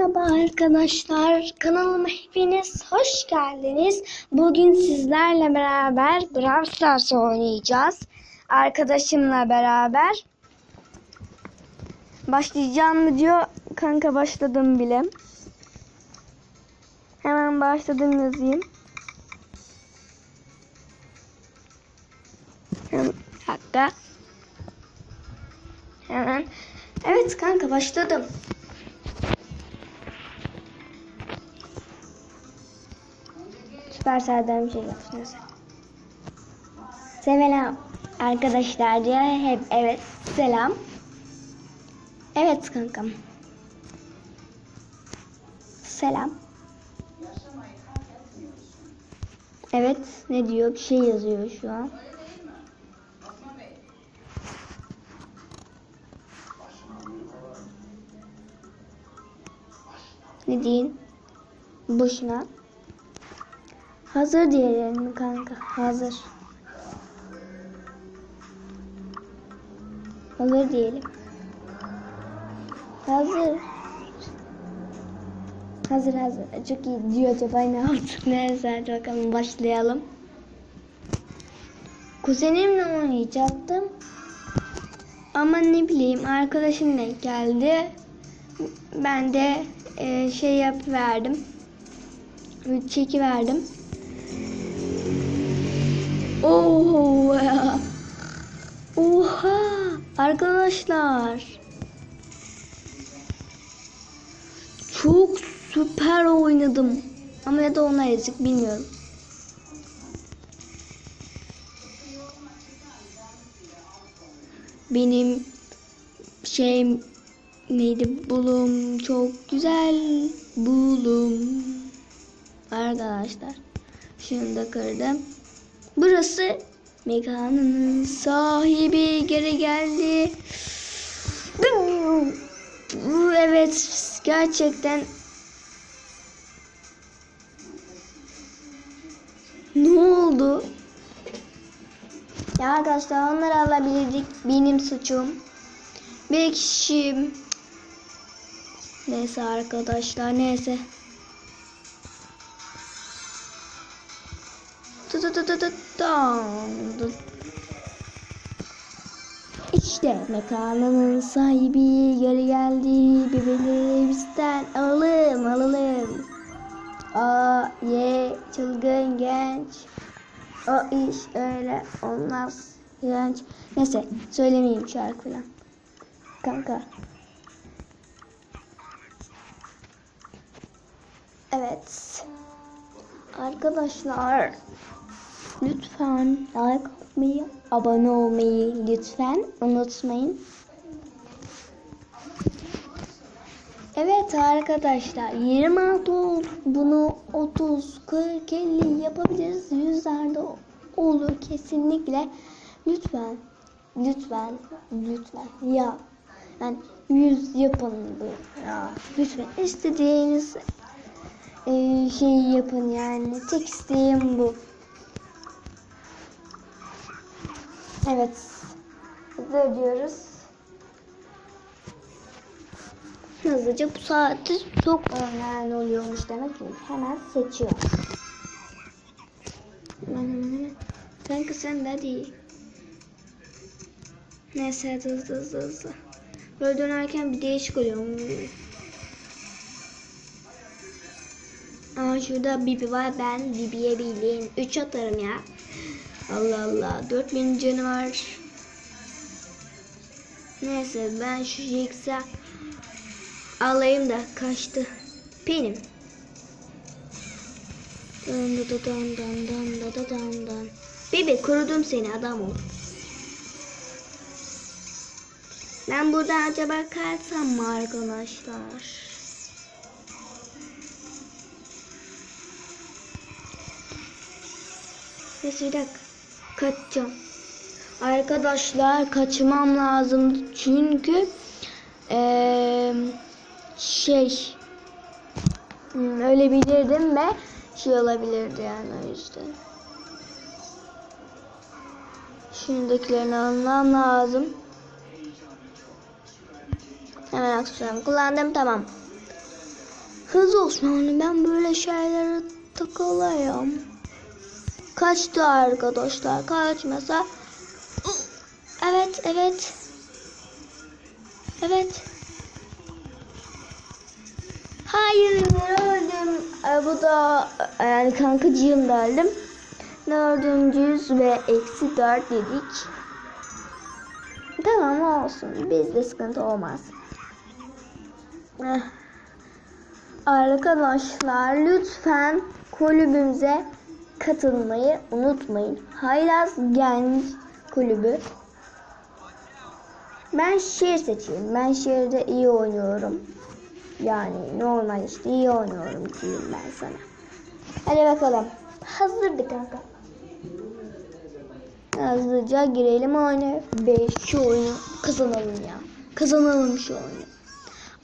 Merhaba arkadaşlar. Kanalıma hepiniz hoş geldiniz. Bugün sizlerle beraber Brawl Stars oynayacağız. Arkadaşımla beraber. Başlayacağım mı diyor. Kanka başladım bile. Hemen başladım yazayım. Dakika. Hemen. Evet kanka başladım. Süpersel'den bir şey yapmışsınız. Selam arkadaşlar diyor. Hep evet selam. Evet kankam. Selam. Evet ne diyor? Bir şey yazıyor şu an. Ne diyeyim? Boşuna. Hazır diyelim kanka? Hazır. Hazır diyelim. Hazır. Hazır hazır. Çok iyi diyor acaba ne yaptık? Neyse hadi bakalım başlayalım. Kuzenimle oynayacaktım. Ama ne bileyim arkadaşım denk geldi. Ben de e, şey yap verdim. Çeki verdim. Oha. Oha. Arkadaşlar. Çok süper oynadım. Ama ya da ona yazık bilmiyorum. Benim şeyim neydi bulum çok güzel bulum arkadaşlar şunu da kırdım burası mekanının sahibi. Geri geldi. Evet gerçekten. Ne oldu? Ya arkadaşlar onları alabilirdik. Benim suçum. Bir kişi neyse arkadaşlar neyse İşte mekanının sahibi geri geldi. Bebeleri bizden alalım alalım. A, Y, çılgın genç. O iş öyle olmaz genç. Neyse söylemeyeyim şarkı falan. Kanka. Evet. Arkadaşlar lütfen like atmayı, abone olmayı lütfen unutmayın. Evet arkadaşlar 26 oldu. Bunu 30, 40, 50 yapabiliriz. Yüzlerde olur kesinlikle. Lütfen, lütfen, lütfen ya. Yani 100 yapın bu ya. Lütfen istediğiniz e, şeyi yapın yani. Tek isteğim bu. Evet. Hızlı diyoruz. Hızlıca bu saatte çok önemli oluyormuş demek ki. Hemen seçiyor. Hemen hemen hemen. Kanka sen de hadi. Neyse hızlı hızlı hızlı. Böyle dönerken bir değişik oluyor. Aa şurada Bibi var. Ben Bibi'ye bileyim. 3 atarım ya. Allah Allah. 4000 canı var. Neyse ben şu Jax'a alayım da kaçtı. Benim. Dan da da dan dan dan da. Bibi kurudum seni adam ol. Ben burada acaba kalsam mı arkadaşlar? Neyse bir dakika. Kaçacağım. Arkadaşlar kaçmam lazım çünkü ee, şey hmm, ölebilirdim ve şey olabilirdi yani o yüzden. Şundakilerini almam lazım. Hemen aksesuarımı kullandım tamam. Kız Osmanlı ben böyle şeylere takılayım. Kaçtı arkadaşlar. Kaç mesela. Evet evet. Evet. Hayır öldüm. Ee, bu da yani kankacığım da öldüm. Dördüncüyüz ve eksi dört dedik. Tamam olsun. Bizde sıkıntı olmaz. Eh. Arkadaşlar lütfen kulübümüze katılmayı unutmayın. Haylaz Genç Kulübü. Ben şiir seçeyim. Ben şiirde iyi oynuyorum. Yani normal işte iyi oynuyorum diyeyim ben sana. Hadi bakalım. Hazırdı kanka. Hızlıca girelim oyuna ve şu oyunu kazanalım ya. Kazanalım şu oyunu.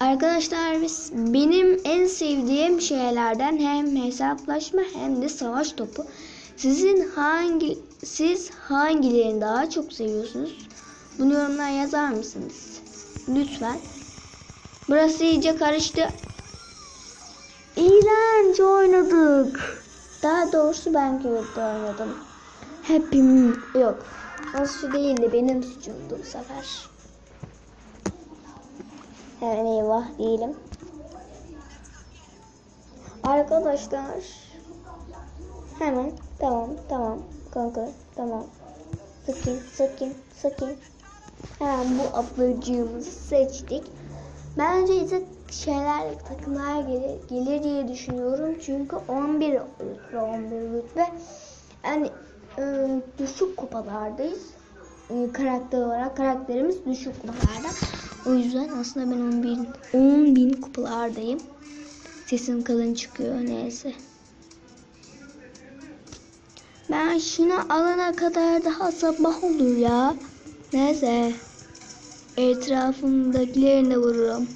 Arkadaşlar biz benim en sevdiğim şeylerden hem hesaplaşma hem de savaş topu. Sizin hangi siz hangilerini daha çok seviyorsunuz? Bunu yorumlara yazar mısınız? Lütfen. Burası iyice karıştı. İğrenç oynadık. Daha doğrusu ben kötü oynadım. Hepim yok. O su değil de benim suçumdu bu sefer. Hemen eyvah değilim. Arkadaşlar. Hemen tamam tamam kanka tamam. Sıkayım sıkayım sıkayım. Hemen bu ablacığımızı seçtik. Bence ise şeyler takımlar gelir, gelir diye düşünüyorum. Çünkü 11 rütbe 11 rütbe. Yani e, düşük kupalardayız. E, karakter olarak karakterimiz düşük kupalarda. O yüzden aslında ben 10 bin, 10 bin kupalardayım. Sesim kalın çıkıyor neyse. Ben şunu alana kadar daha sabah olur ya. Neyse. Etrafımdakilerini de vururum.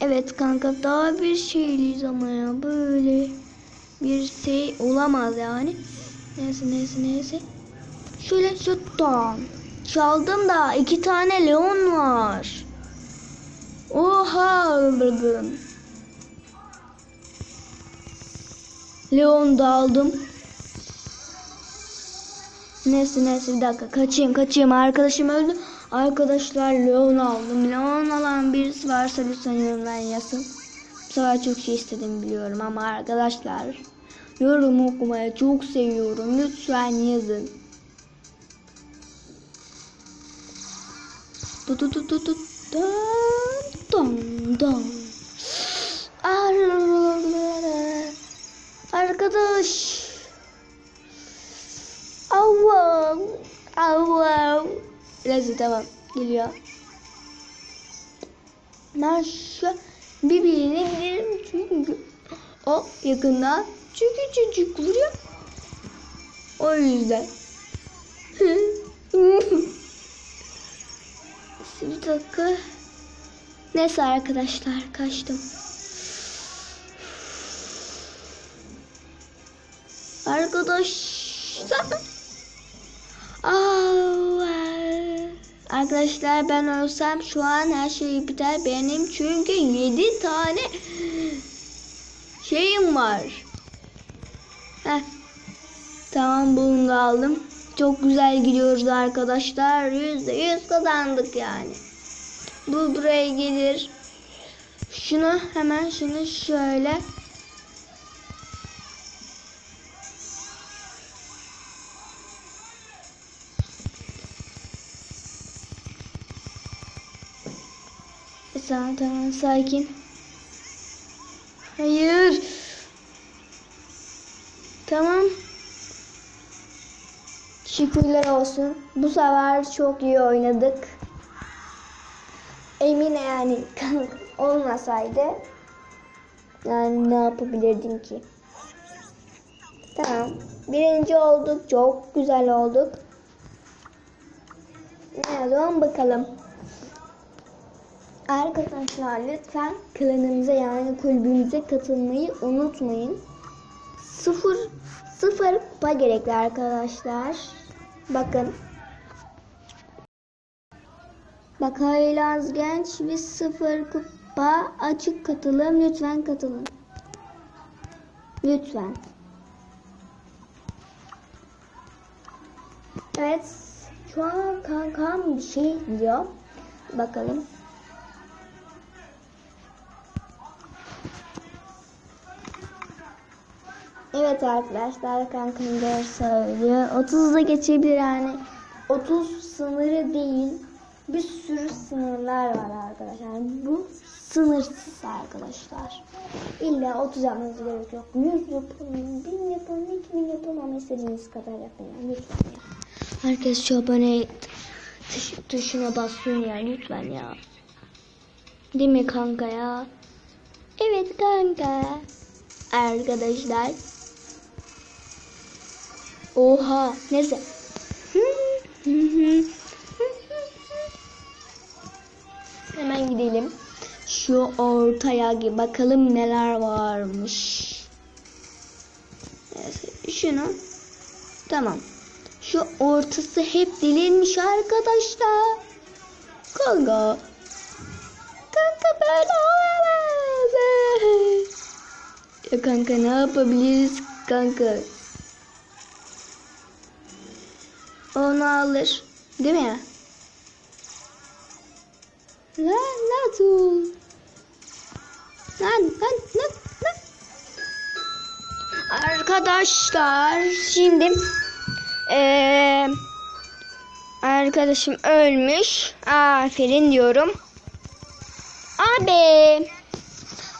Evet kanka daha bir şeyliyiz ama ya böyle bir şey olamaz yani. Neyse neyse neyse. Şöyle şuttan. Çaldım da iki tane leon var. Oha öldürdüm. Leon da aldım. Neyse neyse bir dakika kaçayım kaçayım arkadaşım öldü. Arkadaşlar Leon aldım. Leon alan birisi varsa lütfen yorumlar yazın. Bu sefer çok şey istedim biliyorum ama arkadaşlar yorum okumayı çok seviyorum. Lütfen yazın. Du du du du du dum. Ar- Arkadaş. Avam. Avam. Neyse tamam. Geliyor. Ben şu birbirine giderim çünkü o yakında çünkü çocuk vuruyor. O yüzden. Bir dakika. Neyse arkadaşlar kaçtım. Arkadaşlar. Arkadaşlar ben ölsem şu an her şey biter benim çünkü 7 tane şeyim var. Heh. Tamam bunu da aldım. Çok güzel gidiyoruz arkadaşlar. Yüzde yüz kazandık yani. Bu buraya gelir. Şunu hemen şunu şöyle. Tamam tamam sakin. Hayır. Tamam. Şükürler olsun. Bu sefer çok iyi oynadık. Emine yani olmasaydı yani ne yapabilirdim ki? Tamam. Birinci olduk. Çok güzel olduk. Ne zaman bakalım. Arkadaşlar lütfen klanımıza yani kulübümüze katılmayı unutmayın. Sıfır, sıfır kupa gerekli arkadaşlar. Bakın. Bak Haylaz Genç ve sıfır kupa açık katılım lütfen katılın. Lütfen. Evet. Şu an kankam bir şey diyor. Bakalım. Evet arkadaşlar kankam doğru söylüyor. 30'da geçebilir yani. 30 sınırı değil. Bir sürü sınırlar var arkadaşlar. Bu sınırsız arkadaşlar. İlla 30 yapmanız gerek yok. 100 yapın, 1000 yapın, 2000 yapın ama istediğiniz kadar yapın. Yani lütfen ya. Herkes şu abone tuş, tuşuna basıyor ya lütfen ya. Değil mi kanka ya? Evet kanka. Arkadaşlar. Oha neyse. Hemen gidelim. Şu ortaya bakalım neler varmış. Neyse, şunu. Tamam. Şu ortası hep delinmiş arkadaşlar. Kanka. Kanka böyle olamaz. Ya kanka ne yapabiliriz kanka? Onu alır. Değil mi? Lan nasıl? Lan lan lan lan. Arkadaşlar şimdi eee arkadaşım ölmüş. Aferin diyorum. Abi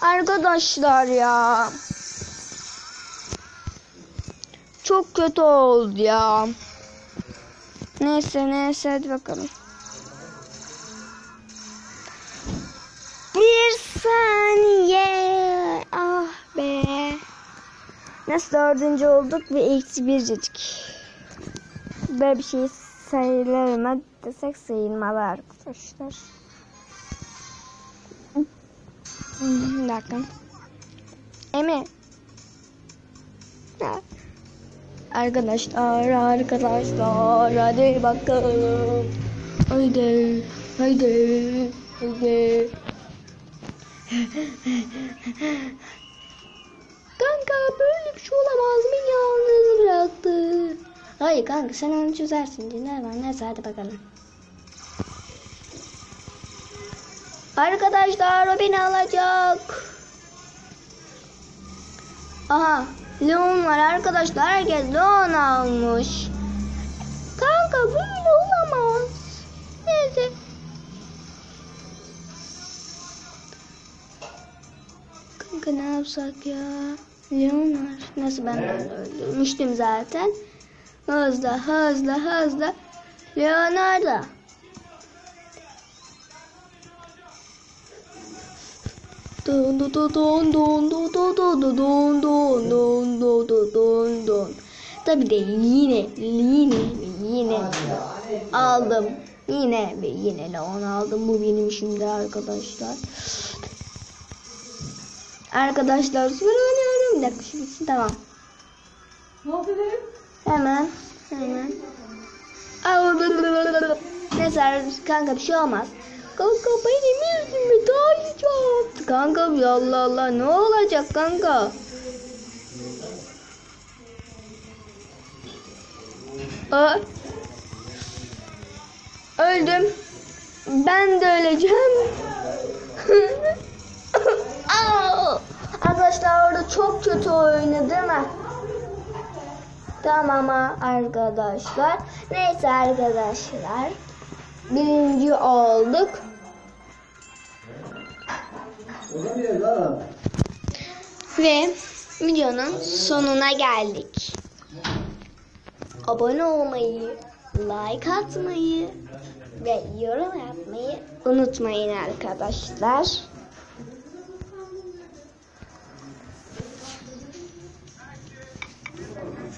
arkadaşlar ya çok kötü oldu ya. Neyse neyse hadi bakalım. Bir saniye. Ah be. Nasıl dördüncü olduk ve eksi bircik. Böyle bir şey sayılır mı desek sayılmalı arkadaşlar. Bir dakika. Emi. Ha. Arkadaşlar, arkadaşlar, hadi bakalım. Haydi, haydi, haydi. Kanka böyle bir şey olamaz mı? Yalnız bıraktı. Hayır kanka sen onu çözersin. Dinler var. Neyse hadi bakalım. Arkadaşlar o beni alacak. Aha Leon var arkadaşlar. Herkes Leon almış. Kanka böyle olamaz. Neyse. Kanka ne yapsak ya? Leon var. Nasıl ben onu öldürmüştüm zaten. Hızlı hızlı hızlı. Leonardo. Dun dun dun dun dun dun dun dun dun dun dun dun dun. Tabi de yine yine yine aldım. Yine ve yine Leon aldım. Bu benim şimdi arkadaşlar. Arkadaşlar süper oynuyorum. Bir dakika bitsin tamam. Ne oldu? Hemen hemen. Neyse kanka bir şey olmaz. Kanka benim yüzümü yaptı. Kanka ya Allah Allah ne olacak kanka? Aa, öldüm. Ben de öleceğim. Arkadaşlar orada çok kötü oynadı değil mi? Tamam ama arkadaşlar. Neyse arkadaşlar. Birinci olduk. Ve videonun sonuna geldik. Abone olmayı, like atmayı ve yorum yapmayı unutmayın arkadaşlar.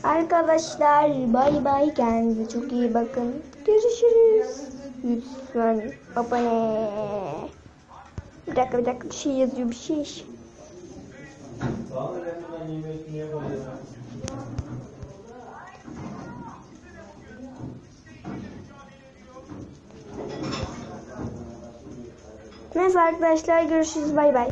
Arkadaşlar bay bay kendinize çok iyi bakın. Görüşürüz. Lütfen abone. Dakika bir dakika bir şey yazıyor bir şey. Neyse arkadaşlar görüşürüz bay bay.